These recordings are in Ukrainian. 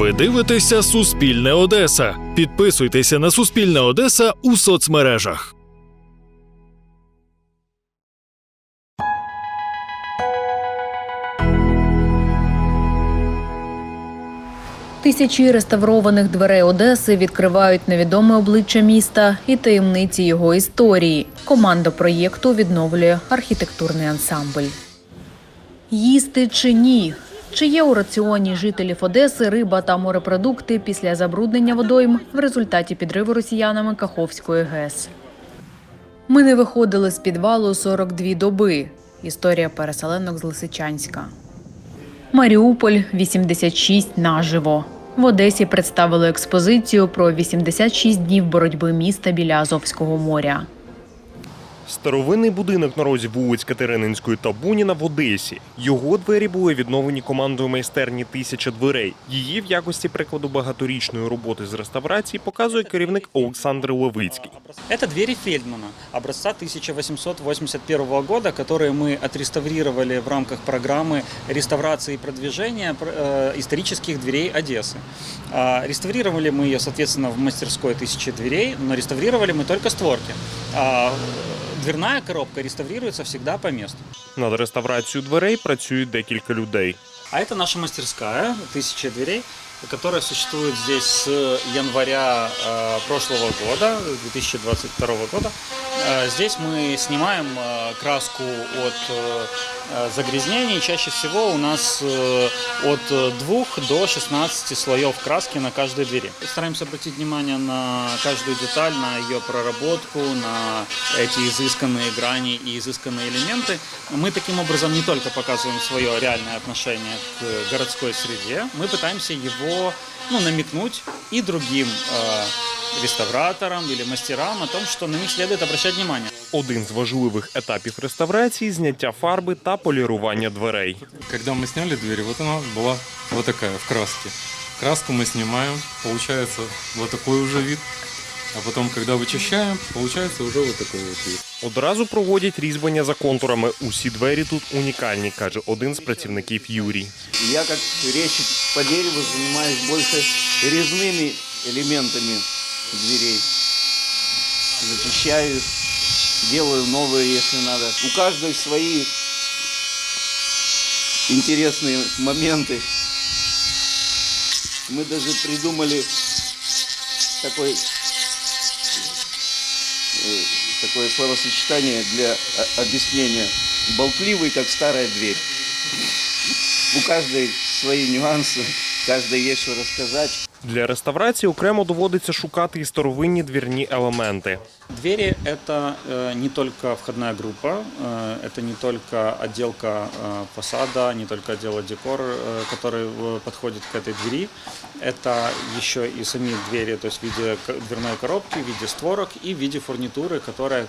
Ви дивитеся Суспільне Одеса. Підписуйтеся на Суспільне Одеса у соцмережах. Тисячі реставрованих дверей Одеси відкривають невідоме обличчя міста і таємниці його історії. Команда проєкту відновлює архітектурний ансамбль. Їсти чи ні? Чи є у раціоні жителів Одеси риба та морепродукти після забруднення водойм в результаті підриву росіянами Каховської ГЕС? Ми не виходили з підвалу 42 доби. Історія переселенок з Лисичанська. Маріуполь 86 наживо. В Одесі представили експозицію про 86 днів боротьби міста біля Азовського моря. Старовинний будинок на розі вулиць Катерининської та Буніна в Одесі. Його двері були відновлені командою майстерні Тисяча дверей. Її в якості прикладу багаторічної роботи з реставрації показує керівник Олександр Левицький. Это двери Фельдмана образца 1881 года, которые мы отреставрировали в рамках программы реставрации и продвижения э, исторических дверей Одессы. А, Реставрировали мы ее, соответственно, в мастерской «Тысячи дверей», но реставрировали мы только створки. Дверная коробка реставрируется всегда по месту. Над реставрацією дверей працюють декілька людей. А это наша мастерская «Тысяча дверей», которая существует здесь с января э, прошлого года, 2022 года. Э, здесь мы снимаем э, краску от загрязнений. Чаще всего у нас от 2 до 16 слоев краски на каждой двери. Стараемся обратить внимание на каждую деталь, на ее проработку, на эти изысканные грани и изысканные элементы. Мы таким образом не только показываем свое реальное отношение к городской среде, мы пытаемся его ну, намекнуть и другим э, реставраторам или мастерам о том, что на них следует обращать внимание. Один з важливих етапів реставрації зняття фарби та полірування дверей. Когда мы сняли двери, вот она была вот такая в краске. Краску мы снимаем, получается вот такой уже вид. А потом, когда вычищаем, получается уже вот такой вот вид. Одразу проводять різьблення за контурами. Усі двері тут унікальні, каже один з працівників Юрій. Я как резчик по дереву занимаюсь больше резными элементами дверей. Зачищаю, их, делаю новые, если надо. У каждой свои интересные моменты. Мы даже придумали такой, э, такое словосочетание для о- объяснения. Болтливый, как старая дверь. У каждой свои нюансы, каждой есть что рассказать. Для реставрації окремо доводиться шукати і старовинні двірні елементи. Двери – это э, не только входная группа, э, это не только отделка э, фасада, не только отдела декор, который подходит к этой двери. Это еще и сами двери, то есть в виде дверной коробки, в виде створок и в виде фурнитуры, которая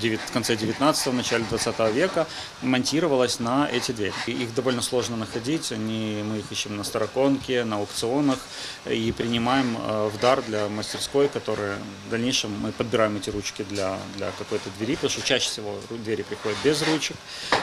в конце 19-го, начале 20 века монтировалась на эти двери. Их довольно сложно находить, они, мы их ищем на староконке, на аукционах и принимаем в дар для мастерской, которая в дальнейшем мы подбираем эти ручки для, для какой-то двери, потому что чаще всего ру- двери приходят без ручек,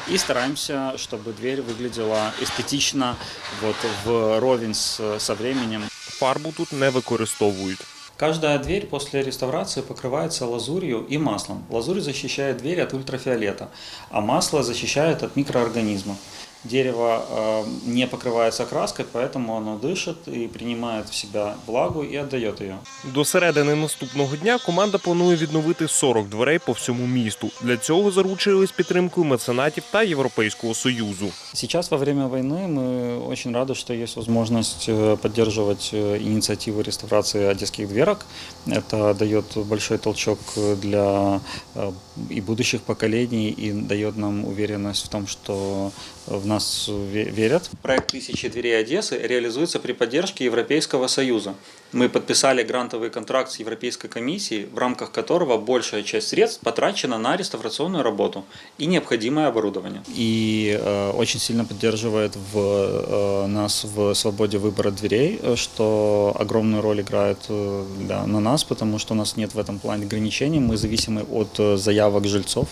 и стараемся, чтобы дверь выглядела эстетично, вот, вровень с, со временем. Фарбу тут не використовують. Каждая дверь после реставрации покрывается лазурью и маслом. Лазурь защищает дверь от ультрафиолета, а масло защищает от микроорганизмов. Дерево э, не покрывается краской, поэтому оно дышит и принимает в себя влагу и отдает ее. До середини наступного дня команда планує відновити 40 дверей по всьому місту. Для цього заручились підтримкою меценатів та Європейського союзу. Сейчас во время войны мы очень рады, что есть возможность э, поддерживать э, инициативы реставрации одесских дверок. Это дает большой толчок для э, и будущих поколений и дает нам уверенность в том, что в нас верят. Проект «Тысячи дверей Одессы» реализуется при поддержке Европейского Союза Мы подписали грантовый контракт с Европейской комиссией, в рамках которого большая часть средств потрачена на реставрационную работу и необходимое оборудование. И э, очень сильно поддерживает в, э, нас в свободе выбора дверей, э, что огромную роль играет э, да, на нас, потому что у нас нет в этом плане ограничений. Мы зависимы от э, заявок жильцов,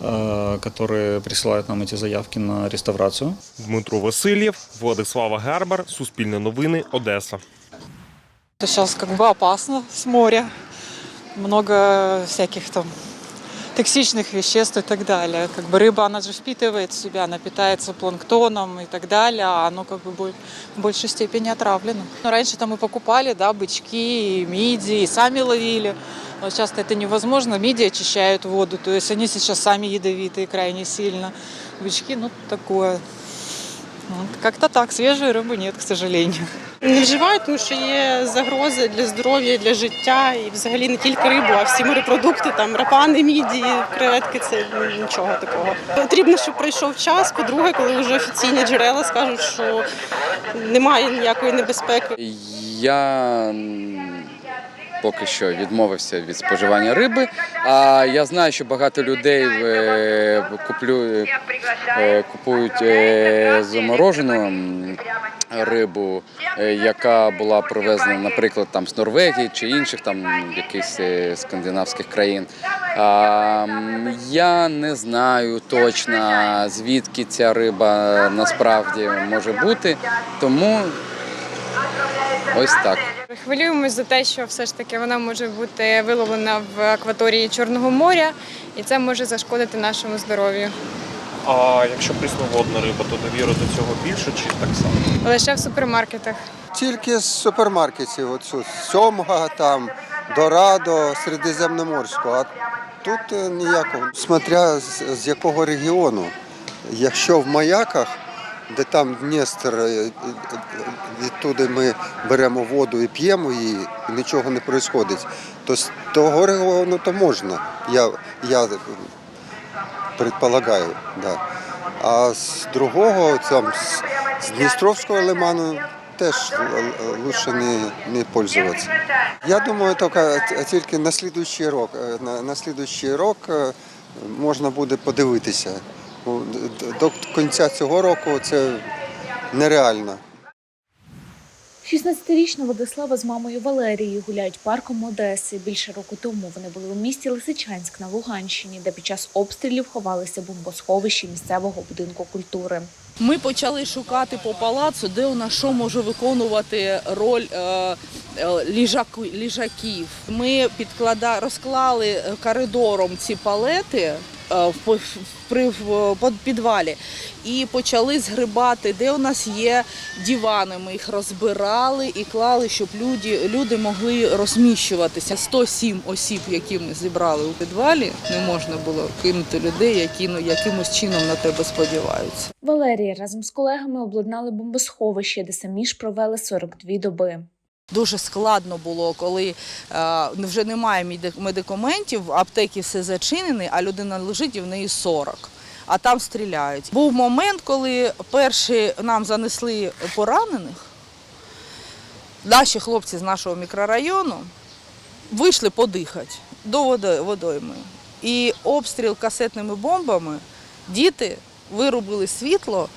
э, которые присылают нам эти заявки на реставрацию. Дмитро Васильєв, Владислава Гарбар, Суспільне новини, Одеса. Сейчас как бы опасно с моря. Много всяких там токсичных веществ и так далее. Как бы рыба, она же впитывает в себя, она питается планктоном и так далее, а оно как бы в большей степени отравлено. Но раньше там мы покупали, да, бычки, и мидии, и сами ловили. Но часто это невозможно, мидии очищают воду, то есть они сейчас сами ядовитые крайне сильно. Бычки, ну, такое. Вот, Как-то так, свежей рыбы нет, к сожалению. Не вживають, тому що є загрози для здоров'я, для життя і взагалі не тільки рибу, а всі морепродукти, там рапани, мідії, креветки це нічого такого. Потрібно, щоб пройшов час. По-друге, коли вже офіційні джерела скажуть, що немає ніякої небезпеки. Я поки що відмовився від споживання риби. А я знаю, що багато людей е, куплю, е, купують е, заморожену рибу, е, яка була привезена, наприклад, там з Норвегії чи інших там якихось е, скандинавських країн. А, я не знаю точно звідки ця риба насправді може бути, тому ось так. Хвилюємось за те, що все ж таки вона може бути виловлена в акваторії Чорного моря, і це може зашкодити нашому здоров'ю. А якщо прісноводна риба, то довіри до цього більше чи так само? Лише в супермаркетах. Тільки з супермаркетів, оцю сьомга, там, Дорадо, Середземноморського. А тут е, ніякого. Смотря з, з якого регіону. Якщо в маяках, де там Дністер, е, е, відтуди ми беремо воду і п'ємо її, і нічого не відбувається, то з того регіону то можна. Я, я предполагаю, да. А з другого, там, з, Дністровського лиману теж лучше не, не пользоваться. Я думаю, тільки, тільки на слідуючий рок, е, на, на слідуючий рок е, можна буде подивитися. До кінця цього року це нереально. 16-річна Владислава з мамою Валерією гуляють парком Одеси. Більше року тому вони були у місті Лисичанськ на Луганщині, де під час обстрілів ховалися бомбосховищі місцевого будинку культури. Ми почали шукати по палацу, де у нас що може виконувати роль е, е, ліжаку, ліжаків. Ми підклада, розклали е, коридором ці палети при- в підвалі і почали згрибати, де у нас є дивани. Ми їх розбирали і клали, щоб люди, люди могли розміщуватися. 107 осіб, які ми зібрали у підвалі, не можна було кинути людей, які ну, якимось чином на тебе сподіваються. Валерія разом з колегами обладнали бомбосховище, де самі ж провели 42 доби. Дуже складно було, коли е, вже немає меди- медикаментів, аптеки все зачинені, а людина лежить і в неї 40. А там стріляють. Був момент, коли перші нам занесли поранених. Наші хлопці з нашого мікрорайону вийшли подихати до водо- водойми. І обстріл касетними бомбами, діти вирубили світло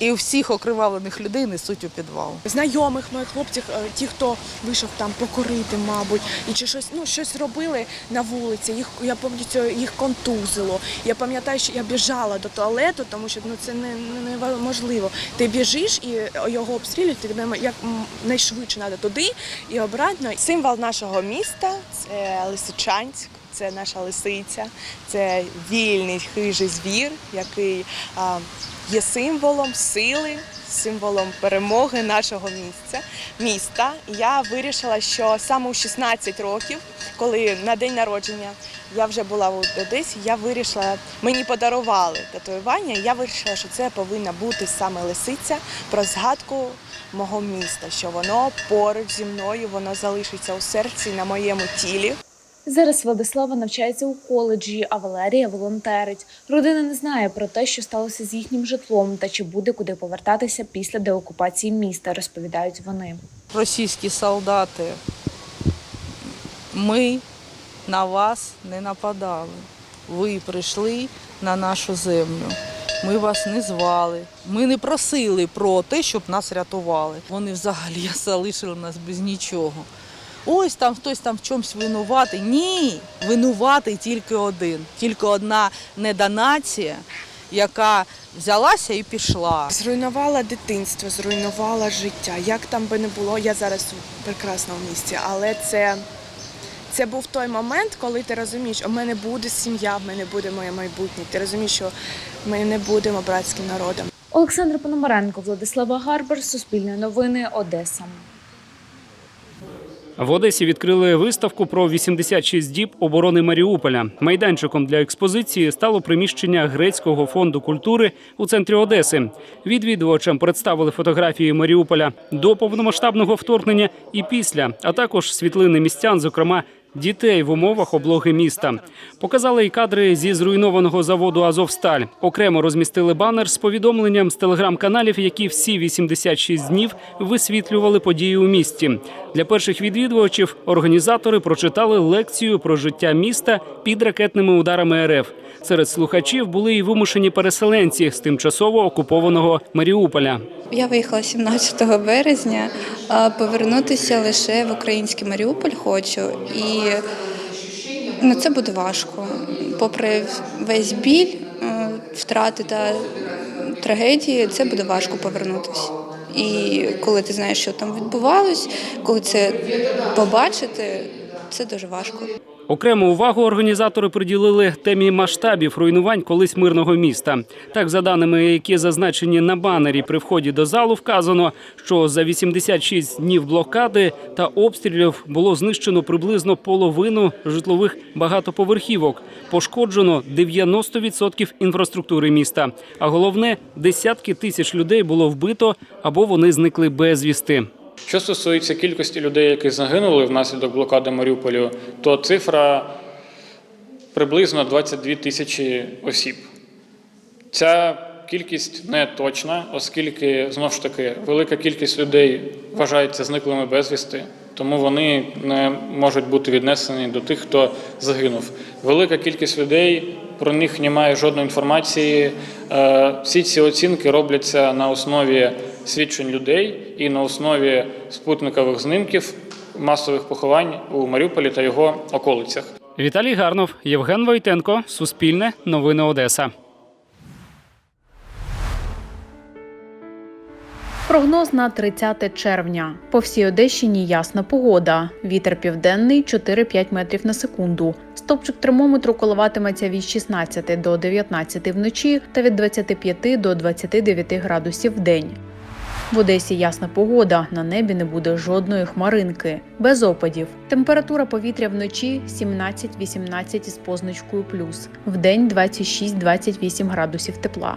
і всіх окривавлених людей несуть у підвал. Знайомих моїх хлопців, е, ті, хто вийшов там покорити, мабуть, і чи щось, ну щось робили на вулиці. Їх я пам'ятаю, їх контузило. Я пам'ятаю, що я біжала до туалету, тому що ну це не, не- неможливо. Ти біжиш і його обстрілюють, ти як найшвидше треба туди і обратно. Символ нашого міста це Лисичанськ. Це наша лисиця, це вільний хижий звір, який є символом сили, символом перемоги нашого місця, міста. Я вирішила, що саме у 16 років, коли на день народження я вже була в Одесі, я вирішила, мені подарували татуювання. Я вирішила, що це повинна бути саме лисиця про згадку мого міста, що воно поруч зі мною, воно залишиться у серці на моєму тілі. Зараз Владислава навчається у коледжі, а Валерія волонтерить. Родина не знає про те, що сталося з їхнім житлом та чи буде куди повертатися після деокупації міста, розповідають вони. Російські солдати, ми на вас не нападали. Ви прийшли на нашу землю. Ми вас не звали. Ми не просили про те, щоб нас рятували. Вони взагалі залишили нас без нічого. Ось там хтось там в чомусь винуватий. Ні, винуватий тільки один, тільки одна недонація, яка взялася і пішла. Зруйнувала дитинство, зруйнувала життя. Як там би не було, я зараз у прекрасному місці, але це, це був той момент, коли ти розумієш, у мене буде сім'я, в мене буде моє майбутнє. Ти розумієш, що ми не будемо братським народом. Олександр Пономаренко, Владислава Гарбер, Суспільне новини, Одеса. В Одесі відкрили виставку про 86 діб оборони Маріуполя. Майданчиком для експозиції стало приміщення грецького фонду культури у центрі Одеси. Відвідувачам представили фотографії Маріуполя до повномасштабного вторгнення і після, а також світлини містян, зокрема. Дітей в умовах облоги міста показали й кадри зі зруйнованого заводу Азовсталь. Окремо розмістили банер з повідомленням з телеграм-каналів, які всі 86 днів висвітлювали події у місті. Для перших відвідувачів організатори прочитали лекцію про життя міста під ракетними ударами РФ. Серед слухачів були й вимушені переселенці з тимчасово окупованого Маріуполя. Я виїхала 17 березня, повернутися лише в український Маріуполь хочу. І ну, це буде важко. Попри весь біль, е, втрати та трагедії, це буде важко повернутися. І коли ти знаєш, що там відбувалось, коли це побачити, це дуже важко. Окрему увагу організатори приділили темі масштабів руйнувань колись мирного міста. Так, за даними, які зазначені на банері при вході до залу, вказано, що за 86 днів блокади та обстрілів було знищено приблизно половину житлових багатоповерхівок. Пошкоджено 90% інфраструктури міста. А головне, десятки тисяч людей було вбито або вони зникли безвісти. Що стосується кількості людей, які загинули внаслідок блокади Маріуполю, то цифра приблизно 22 тисячі осіб. Ця кількість не точна, оскільки знову ж таки велика кількість людей вважається зниклими безвісти, тому вони не можуть бути віднесені до тих, хто загинув. Велика кількість людей про них немає жодної інформації. Е, Всі ці оцінки робляться на основі свідчень людей і на основі спутникових знімків масових поховань у Маріуполі та його околицях. Віталій Гарнов, Євген Войтенко, Суспільне, Новини Одеса. Прогноз на 30 червня. По всій Одещині ясна погода. Вітер південний 4-5 метрів на секунду. Стопчик термометру коливатиметься від 16 до 19 вночі та від 25 до 29 градусів в день. В Одесі ясна погода, на небі не буде жодної хмаринки, без опадів. Температура повітря вночі 17-18 із позначкою плюс, В день 26-28 градусів тепла.